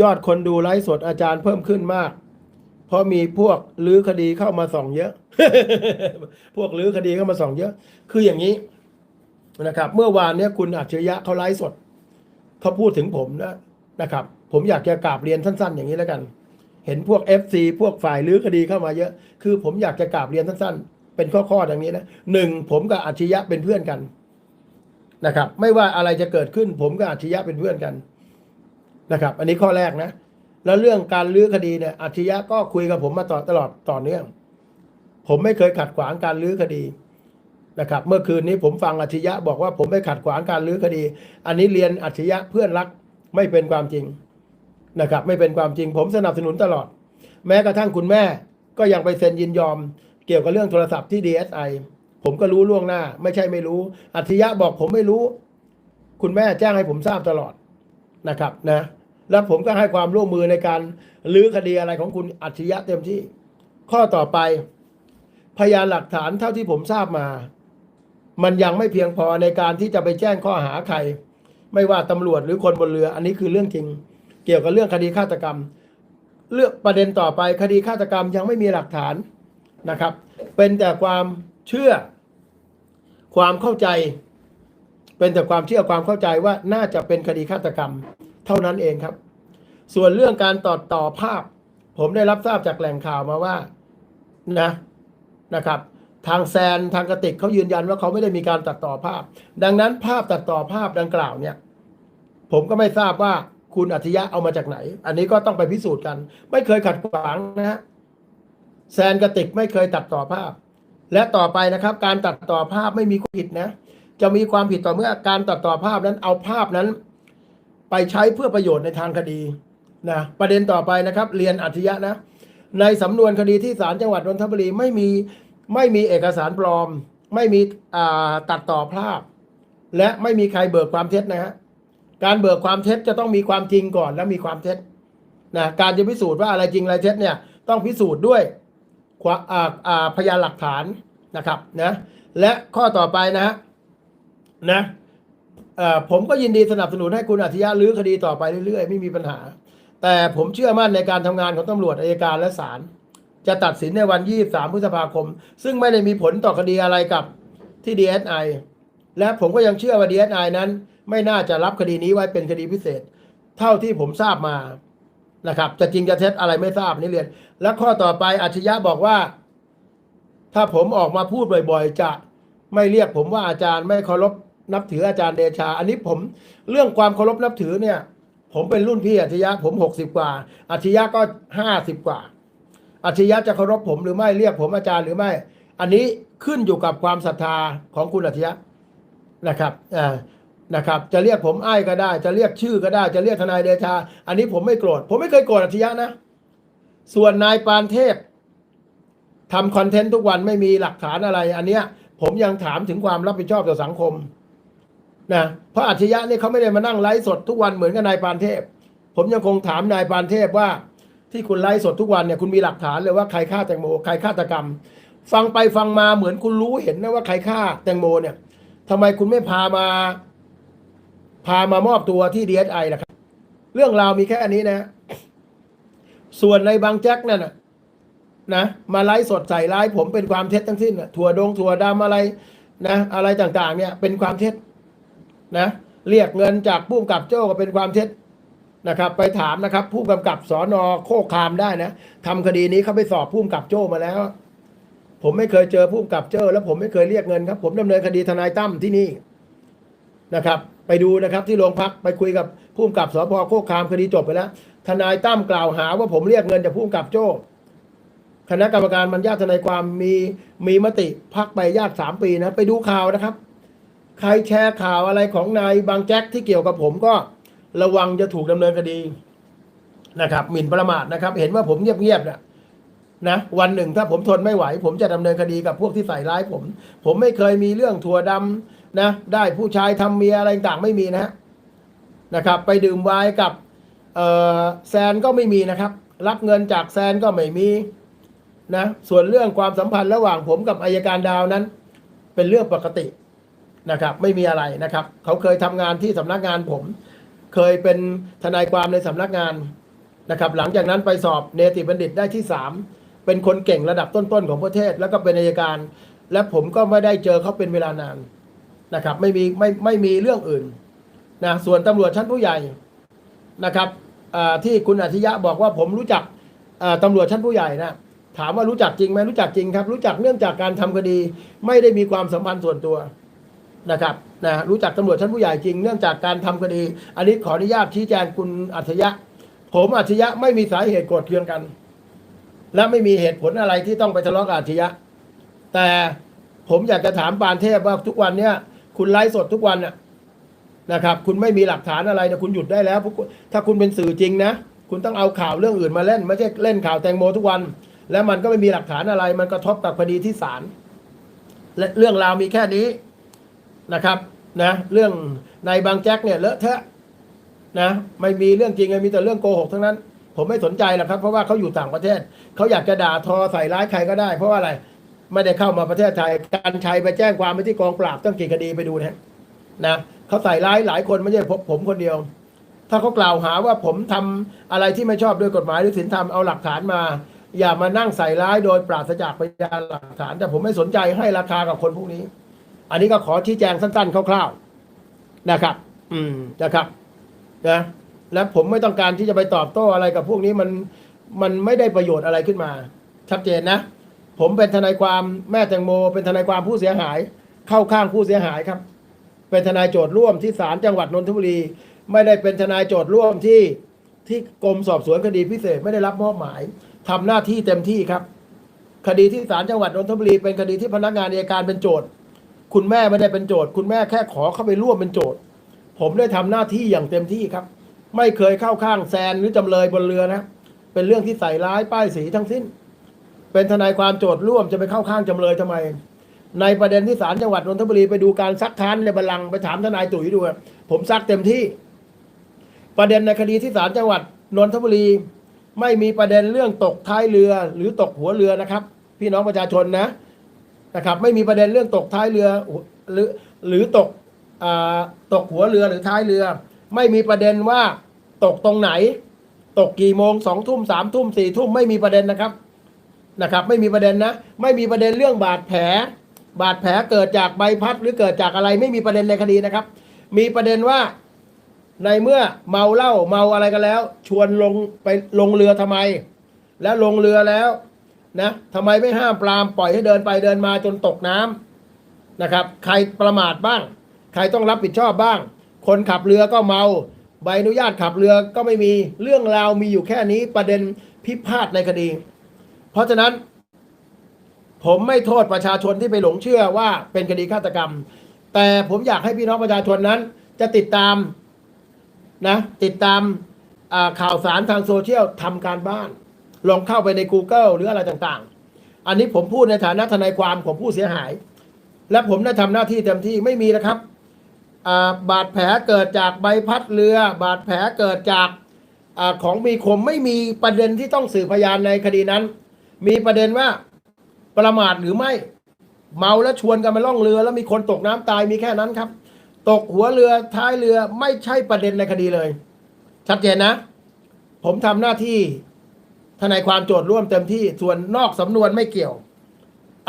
ยอดคนดูไลฟ์สดอาจารย์เพิ่มขึ้นมาก เพราะมีพวกลื้อคดีเข้ามาส่องเยอะ พวกลื้อคดีเข้ามาส่องเยอะ คืออย่างนี้นะครับ เมื่อวานเนี้ยคุณอัจฉริยะเขาไลฟ์สดเขาพูดถึงผมนะนะครับ ผมอยากจะกราบเรียนสั้น ๆ อย่างนี้แล้วกัน เห็นพวก FC พวกฝ่ายลื้อคดีเข้ามาเยอะ คือผมอยากจะกราบเรียนสั้นๆ เป็นข้อๆอย่างนี้นะหนึ่งผมกับอัจฉริยะเป็นเพื่อนกันนะครับ ไม่ว่าอะไรจะเกิดขึ้น ผมกับอัจฉริยะเป็นเพื่อนกัน นะครับ อันนี้ข้อแรกนะ แล้วเรื่องการลื้อคดีเนี่ยอัจฉริยะก็คุยกับผมมาต่อตลอดต่อเนื่อง ผมไม่เคยขัดขวางการลื้อคดีนะครับ เมื่อคืนนี้ผมฟังอัจฉริยะบอกว่าผมไม่ขัดขวางการลื้อคดี อันนี้เรียนอัจฉริยะเพื่อนรักไม่เป็นความจริงนะครับ ไม่เป็นความจริง ผมสนับสนุนตลอด แม้กระทั่งคุณแม่ก็ยังไปเซ็นยินยอม เกี่ยวกับเรื่องโทรศัพท์ที่ DSI ผมก็รู้ล่วงหน้า ไม่ใช่ไม่รู้ อัจฉริยะบอกผมไม่รู้ คุณแม่แจ้งให้ผมทราบตลอด นะครับนะแล้วผมก็ให้ความร่วมมือในการลื้อคดีอะไรของคุณอัจฉริยะเต็มที่ ข้อต่อไป พยานหลักฐานเท่าที่ผมทราบมา มันยังไม่เพียงพอในการที่จะไปแจ้งข้อหาใคร ไม่ว่าตำรวจหรือคนบนเรือ อันนี้คือเรื่องจริง เกี่ยวกับเรื่องคดีฆาตกรรมเรื่องประเด็นต่อไปคดีฆาตกรรมยังไม่มีหลักฐานนะครับ เป็นแต่ความเชื่อ ความเข้าใจ เป็นแต่ความเชื่อความเข้าใจว่าน่าจะเป็นคดีฆาตกรรมเท่านั้นเองครับ ส่วนเรื่องการตัดต่อภาพ ผมได้รับทราบจากแหล่งข่าวมาว่านะนะครับ ทางแซนทางกระติกเขายืนยันว่าเขาไม่ได้มีการตัดต่อภาพ ดังนั้นภาพตัดต่อภาพดังกล่าวเนี่ย ผมก็ไม่ทราบว่าคุณอัจฉริยะเอามาจากไหน อันนี้ก็ต้องไปพิสูจน์กัน ไม่เคยขัดขวางนะฮะแซนกระติกไม่เคยตัดต่อภาพ และต่อไปนะครับ การตัดต่อภาพไม่มีความผิดนะ จะมีความผิดต่อเมื่อการตัดต่อภาพนั้นเอาภาพนั้น ไปใช้เพื่อประโยชน์ในทางคดีนะประเด็นต่อไปนะครับ เรียนอัจฉริยะนะ ในสำนวนคดีที่ศาลจังหวัดนนทบุรีไม่มีไม่มีเอกสารปลอม ไม่มีตัดต่อภาพ และไม่มีใครเบิกความเท็จนะฮะการเบิกความเท็จจะต้องมีความจริงก่อนแล้วมีความเท็จนะการจะพิสูจน์ว่าอะไรจริงอะไรเท็จเนี่ยต้องพิสูจน์ด้วยควาอ่าอ่าพยานหลักฐานนะครับนะและข้อต่อไปนะฮะ นะผมก็ยินดีสนับสนุนให้คุณอัธยะลื้อคดีต่อไปเรื่อยๆ ไม่มีปัญหา แต่ผมเชื่อมั่นในการทำงานของตำรวจอายการและศาลจะตัดสินในวัน23พฤษภาคม ซึ่งไม่ได้มีผลต่อคดีอะไรกับที่ DSI และผมก็ยังเชื่อว่า DSI นั้น ไม่น่าจะรับคดีนี้ไว้เป็นคดีพิเศษ เท่าที่ผมทราบมานะครับจะจริงจะเท็จอะไรไม่ทราบนี่เรียน และข้อต่อไปอัจฉริยะบอกว่า ถ้าผมออกมาพูดบ่อยๆ จะไม่เรียกผมว่าอาจารย์ไม่เคารพ นับถืออาจารย์เดชา อันนี้ผมเรื่องความเคารพนับถือเนี่ย ผมเป็นรุ่นพี่อัจฉริยะผมหกสิบกว่าอัจฉริยะก็ห้าสิบกว่าอัจฉริยะจะเคารพผมหรือไม่เรียกผมอาจารย์หรือไม่ อันนี้ขึ้นอยู่กับความศรัทธาของคุณอัจฉริยะนะครับอ่านะครับ จะเรียกผมไอ้ก็ได้ จะเรียกชื่อก็ได้ จะเรียกทนายเดชา อันนี้ผมไม่โกรธ ผมไม่เคยโกรธอัจฉริยะนะ ส่วนนายปานเทพทำคอนเทนต์ทุกวันไม่มีหลักฐานอะไร อันเนี้ยผมยังถามถึงความรับผิดชอบต่อสังคม นะเพราะอัจฉริยะนี่เขาไม่ได้มานั่งไลฟ์สดทุกวันเหมือนกับนายปานเทพ ผมยังคงถามนายปานเทพว่า ที่คุณไลฟ์สดทุกวันเนี่ยคุณมีหลักฐานเลยว่าใครฆ่าแตงโมใครฆาตกรรม ฟังไปฟังมาเหมือนคุณรู้เห็นนะว่าใครฆ่าแตงโมเนี่ยทำไมคุณไม่พามา พามามอบตัวที่ดีเอสไอล่ะครับ เรื่องราวมีแค่อันนี้นะ ส่วนในบางแจ็คนั่นนะนะมาไลฟ์สดใส่ร้ายผมเป็นความเท็จทั้งสิ้นนะถั่วดงถั่วดำอะไร นะ อะไรต่างๆ เนี่ย เป็นความเท็จ นะเรียกเงินจากผู้กำกับโจ้ก็เป็นความเท็จนะครับ ไปถามนะครับ ผู้กำกับสอนอโคกคามได้นะทำคดีนี้เขาไปสอบผู้กำกับโจ้มาแล้ว ผมไม่เคยเจอผู้กำกับโจ้แล้วผมไม่เคยเรียกเงินครับ ผมดำเนินคดีทนายตั้มที่นี่นะครับ ไปดูนะครับที่โรงพักไปคุยกับผู้กำกับสพโคกคามคดีจบไปแล้ว ทนายตั้มกล่าวหาว่าผมเรียกเงินจากผู้กำกับโจ้คณะกรรมการบรรยาทนายความมีมีมติพักใบญาติสามปีนะ ไปดูข่าวนะครับ ใครแชร์ข่าวอะไรของนายบางแจ็คที่เกี่ยวกับผมก็ระวังจะถูกดำเนินคดีนะครับหมิ่นประมาทนะครับ เห็นว่าผมเงียบๆเนี่ยนะวันหนึ่งถ้าผมทนไม่ไหว ผมจะดำเนินคดีกับพวกที่ใส่ร้ายผม ผมไม่เคยมีเรื่องถั่วดำนะได้ผู้ชายทำเมียอะไรต่างไม่มีนะฮะนะครับ ไปดื่มไวน์กับแซนก็ไม่มีนะครับ รับเงินจากแซนก็ไม่มีนะส่วนเรื่องความสัมพันธ์ระหว่างผมกับอายการดาวนั้น เป็นเรื่องปกติ นะครับ ไม่มีอะไรนะครับ เขาเคยทำงานที่สำนักงานผม เคยเป็นทนายความในสำนักงานนะครับ หลังจากนั้นไปสอบเนติบัณฑิตได้ที่สามเป็นคนเก่งระดับต้นๆของประเทศ แล้วก็เป็นอัยการ และผมก็ไม่ได้เจอเขาเป็นเวลานานนะครับ ไม่มีไม่ไม่มีเรื่องอื่นนะส่วนตำรวจชั้นผู้ใหญ่นะครับที่คุณอาทิยะบอกว่าผมรู้จักอ่าตำรวจชั้นผู้ใหญ่นะถามว่ารู้จักจริงไหมรู้จักจริงครับ รู้จักเนื่องจากการทำคดีไม่ได้มีความสัมพันธ์ส่วนตัว นะครับนะรู้จักตำรวจชั้นผู้ใหญ่จริงเนื่องจากการทำคดี อันนี้ขออนุญาตชี้แจงคุณอัจฉริยะ ผมอัจฉริยะไม่มีสาเหตุโกรธเคืองกัน และไม่มีเหตุผลอะไรที่ต้องไปทะเลาะกับอัจฉริยะ แต่ผมอยากจะถามปานเทพว่าทุกวันเนี้ยคุณไลฟ์สดทุกวันน่ะนะครับ คุณไม่มีหลักฐานอะไรนะคุณหยุดได้แล้วพราะคุณถ้าคุณเป็นสื่อจริงนะคุณต้องเอาข่าวเรื่องอื่นมาเล่น ไม่ใช่เล่นข่าวแตงโมทุกวัน แล้วมันก็ไม่มีหลักฐานอะไร มันกระทบกับคดีที่ศาลและเรื่องราวมีแค่นี้ นะครับนะเรื่องในบางแจ็คเนี่ยเลอะเทอะนะไม่มีเรื่องจริงมีแต่เรื่องโกหกทั้งนั้น ผมไม่สนใจหรอกครับ เพราะว่าเขาอยู่ต่างประเทศเขาอยากจะด่าทอใส่ร้ายใครก็ได้ เพราะว่าอะไรไม่ได้เข้ามาประเทศไทยการชัยไปแจ้งความไปที่กองปราบตั้งกี่คดีไปดูนะนะเขาใส่ร้ายหลายคนไม่ใช่ผมผมคนเดียว ถ้าเขากล่าวหาว่าผมทำอะไรที่ไม่ชอบด้วยกฎหมายหรือศีลธรรมเอาหลักฐานมา อย่ามานั่งใส่ร้ายโดยปราศจากพยานหลักฐาน แต่ผมไม่สนใจให้ราคากับคนพวกนี้ อันนี้ก็ขอชี้แจงสั้นๆคร่าวๆนะครับ อืมนะครับนะและผมไม่ต้องการที่จะไปตอบโต้อะไรกับพวกนี้มันมันไม่ได้ประโยชน์อะไรขึ้นมา ชัดเจนนะ ผมเป็นทนายความแม่แตงโม เป็นทนายความผู้เสียหาย เข้าข้างผู้เสียหายครับ เป็นทนายโจทย์ร่วมที่ศาลจังหวัดนนทบุรี ไม่ได้เป็นทนายโจทย์ร่วมที่ที่กรมสอบสวนคดีพิเศษไม่ได้รับมอบหมายทำหน้าที่เต็มที่ครับ คดีที่ศาลจังหวัดนนทบุรีเป็นคดีที่พนักงานอัยการเป็นโจทย์ คุณแม่ไม่ได้เป็นโจทย์ คุณแม่แค่ขอเข้าไปร่วมเป็นโจทย์ ผมได้ทำหน้าที่อย่างเต็มที่ครับ ไม่เคยเข้าข้างแซนหรือจำเลยบนเรือนะ เป็นเรื่องที่ใส่ร้ายป้ายสีทั้งสิ้น เป็นทนายความโจทย์ร่วมจะไปเข้าข้างจำเลยทำไม ในประเด็นที่ศาลจังหวัดนนทบุรีไปดูการซักค้านในบัลลังก์ไปถามทนายตุ๋ยดูผมซักเต็มที่ ประเด็นในคดีที่ศาลจังหวัดนนทบุรีไม่มีประเด็นเรื่องตกท้ายเรือหรือตกหัวเรือนะครับ พี่น้องประชาชนนะ นะครับไม่มีประเด็นเรื่องตกท้ายเรือหรือหรือตกอตกหัวเรือหรือท้ายเรือ ไม่มีประเด็นว่าตกตรงไหน ตกกี่โมงสองทุ่มสามทุ่มสี่ทุ่มไม่มีประเด็นนะครับนะครับ ไม่มีประเด็นนะ ไม่มีประเด็นเรื่องบาดแผล บาดแผลเกิดจากใบพัดหรือเกิดจากอะไรไม่มีประเด็นในคดีนะครับ มีประเด็นว่าในเมื่อเมาเหล้าเมาอะไรกันแล้ว ชวนลงไปลงเรือทำไม แล้วลงเรือแล้ว นะทำไมไม่ห้ามปรามปล่อยให้เดินไปเดินมาจนตกน้ำนะครับ ใครประมาทบ้าง ใครต้องรับผิดชอบบ้าง คนขับเรือก็เมา ใบอนุญาตขับเรือก็ไม่มีเรื่องราวมีอยู่แค่นี้ประเด็นพิพาทในคดี เพราะฉะนั้น ผมไม่โทษประชาชนที่ไปหลงเชื่อว่าเป็นคดีฆาตกรรม แต่ผมอยากให้พี่น้องประชาชนนั้น จะติดตามนะติดตามข่าวสารทางโซเชียลทำการบ้าน ลองเข้าไปใน Google หรืออะไรต่างๆ อันนี้ผมพูดในฐานะทนายความของผู้เสียหาย และผมได้ทำหน้าที่เต็มที่ไม่มีนะครับาบาดแผลเกิดจากใบพัดเรือ บาดแผลเกิดจากอาของมีคมไม่มีประเด็นที่ต้องสืบพยานในคดีนั้น มีประเด็นว่าประมาทหรือไม่เมาแล้วชวนกันมาล่องเรือ แล้วมีคนตกน้ำตายมีแค่นั้นครับ ตกหัวเรือท้ายเรือไม่ใช่ประเด็นในคดีเลย ชัดเจนนะ ผมทำหน้าที่ นายความโจทย์ร่วมเต็มที่ส่วนนอกสำนวนไม่เกี่ยว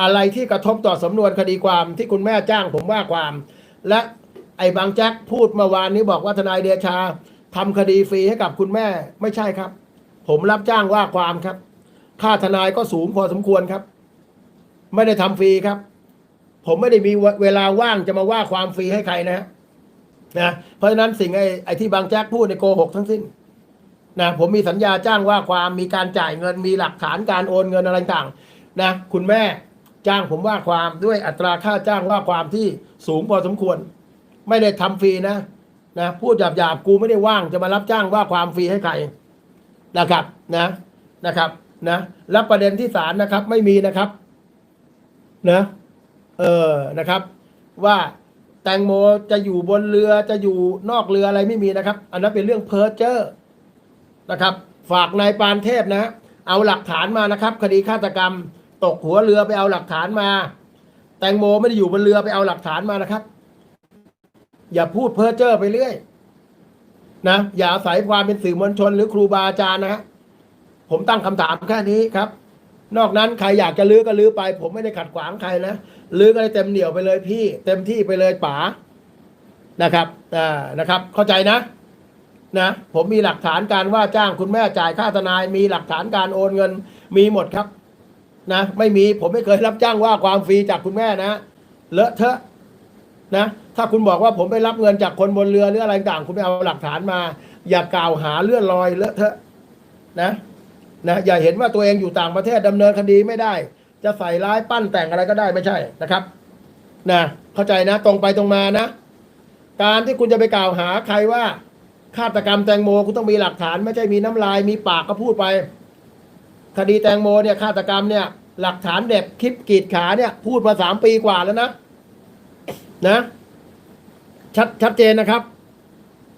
อะไรที่กระทบต่อสำนวนคดีความที่คุณแม่จ้างผมว่าความ และไอ้บางแจ็คพูดเมื่อวานนี้บอกว่าทนายเดชาทำคดีฟรีให้กับคุณแม่ไม่ใช่ครับ ผมรับจ้างว่าความครับ ค่าทนายก็สูงพอสมควรครับ ไม่ได้ทำฟรีครับ ผมไม่ได้มีเวลาว่างจะมาว่าความฟรีให้ใครนะฮะนะเพราะฉะนั้นสิ่งไอ้ไอ้ที่บางแจ็คพูดในโกหกทั้งสิ้น นะผมมีสัญญาจ้างว่าความมีการจ่ายเงินมีหลักฐานการโอนเงินอะไรต่างนะคุณแม่จ้างผมว่าความด้วยอัตราค่าจ้างว่าความที่สูงพอสมควร ไม่ได้ทำฟรีนะนะพูดหยาบๆกูไม่ได้ว่างจะมารับจ้างว่าความฟรีให้ใครนะครับนะนะครับนะและประเด็นที่ศาลนะครับไม่มีนะครับนะเออนะครับ ว่าแตงโมจะอยู่บนเรือจะอยู่นอกเรืออะไรไม่มีนะครับ อันนั้นเป็นเรื่องเพ้อเจ้อ นะครับ ฝากนายปานเทพนะเอาหลักฐานมานะครับ คดีฆาตกรรม ตกหัวเรือไปเอาหลักฐานมา แตงโมไม่ได้อยู่บนเรือไปเอาหลักฐานมานะครับ อย่าพูดเพ้อเจ้อไปเรื่อยนะอย่าอาศัยความเป็นสื่อมวลชนหรือครูบาอาจารย์นะฮะผมตั้งคำถามแค่นี้ครับ นอกนั้นใครอยากจะลื้อก็ลื้อไป ผมไม่ได้ขัดขวางใครนะลื้อก็ได้เต็มเหนียวไปเลยพี่ เต็มที่ไปเลยป๋านะครับอ่านะครับ เข้าใจนะ นะผมมีหลักฐานการว่าจ้างคุณแม่จ่ายค่าทนาย มีหลักฐานการโอนเงิน มีหมดครับนะไม่มีผมไม่เคยรับจ้างว่าความฟรีจากคุณแม่นะเลอะเทอะนะถ้าคุณบอกว่าผมไปรับเงินจากคนบนเรือหรืออะไรต่างคุณไปเอาหลักฐานมา อย่ากล่าวหาเลื่อนลอยเลอะเทอะนะนะอย่าเห็นว่าตัวเองอยู่ต่างประเทศดำเนินคดีไม่ได้ จะใส่ร้ายปั้นแต่งอะไรก็ได้ไม่ใช่นะครับนะเข้าใจนะ ตรงไปตรงมานะ การที่คุณจะไปกล่าวหาใครว่า ฆาตกรรมแตงโมคุณต้องมีหลักฐาน ไม่ใช่มีน้ำลายมีปากก็พูดไป คดีแตงโมเนี่ยฆาตกรรมเนี่ยหลักฐานเด็บคลิปกรีดขาเนี่ย พูดมาสามปีกว่าแล้วนะนะชัดชัดเจนนะครับ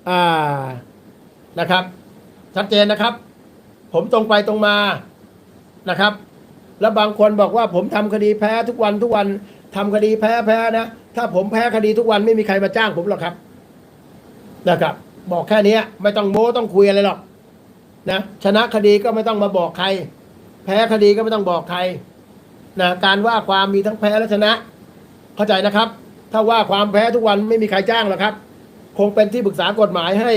อ่านะครับ ชัดเจนนะครับ ผมตรงไปตรงมานะครับ แล้วบางคนบอกว่าผมทำคดีแพ้ทุกวันทุกวันทำคดีแพ้แพ้นะ ถ้าผมแพ้คดีทุกวันไม่มีใครมาจ้างผมหรอกครับนะครับ บอกแค่นี้ไม่ต้องโม้ต้องคุยอะไรหรอกนะชนะคดีก็ไม่ต้องมาบอกใคร แพ้คดีก็ไม่ต้องบอกใครนะการว่าความมีทั้งแพ้และชนะ เข้าใจนะครับ ถ้าว่าความแพ้ทุกวันไม่มีใครจ้างหรอกครับ คงเป็นที่ปรึกษากฎหมายให้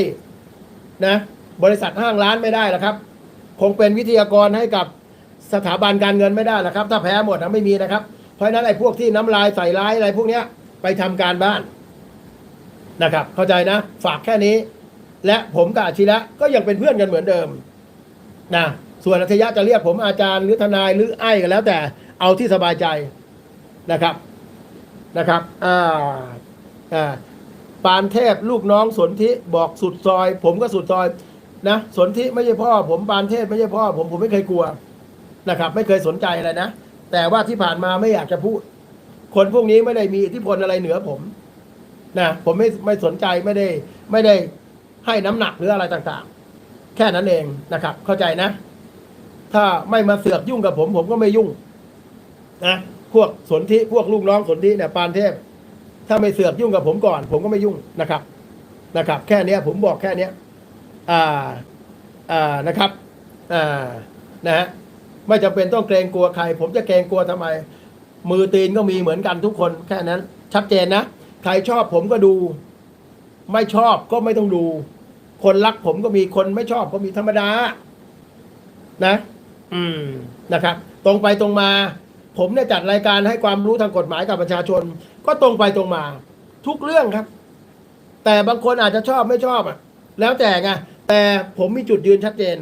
นะบริษัทห้างร้านไม่ได้หรอกครับ คงเป็นวิทยากรให้กับสถาบันการเงินไม่ได้หรอกครับ ถ้าแพ้หมดนะไม่มีนะครับ เพราะฉะนั้นไอ้พวกที่น้ำลายใส่ร้ายอะไรพวกเนี้ยไปทำการบ้านนะครับ เข้าใจนะ ฝากแค่นี้ และผมกับอาชิระก็ยังเป็นเพื่อนกันเหมือนเดิมนะส่วนอัธยะจะเรียกผมอาจารย์หรือทนายหรือไอ้ก็แล้วแต่เอาที่สบายใจนะครับนะครับอ่าอ่าปานเทพลูกน้องสนธิบอกสุดซอย ผมก็สุดซอยนะสนธิไม่ใช่พ่อ ผมปานเทพไม่ใช่พ่อ ผมผมไม่เคยกลัวนะครับ ไม่เคยสนใจอะไรนะแต่ว่าที่ผ่านมาไม่อยากจะพูด คนพวกนี้ไม่ได้มีอิทธิพลอะไรเหนือผมนะผมไม่ไม่สนใจไม่ได้ไม่ได้ ให้น้ำหนักหรืออะไรต่างๆ แค่นั้นเองนะครับ เข้าใจนะ ถ้าไม่มาเสือกยุ่งกับผม ผมก็ไม่ยุ่งนะพวกสนธิพวกลูกน้องสนธิเนี่ยปานเทพ ถ้าไม่เสือกยุ่งกับผมก่อน ผมก็ไม่ยุ่งนะครับนะครับ แค่เนี้ยผมบอกแค่เนี้ยอ่าอ่านะครับอ่านะฮะไม่จำเป็นต้องเกรงกลัวใคร ผมจะเกรงกลัวทำไม มือตีนก็มีเหมือนกันทุกคนแค่นั้น ชัดเจนนะ ใครชอบผมก็ดู ไม่ชอบก็ไม่ต้องดู คนรักผมก็มีคนไม่ชอบก็มีธรรมดา นะ อืมนะครับ ตรงไปตรงมา ผมเนี่ยจัดรายการให้ความรู้ทางกฎหมายกับประชาชน ก็ตรงไปตรงมา ทุกเรื่องครับ แต่บางคนอาจจะชอบไม่ชอบอะ แล้วแต่ไงแต่ผมมีจุดยืนชัดเจน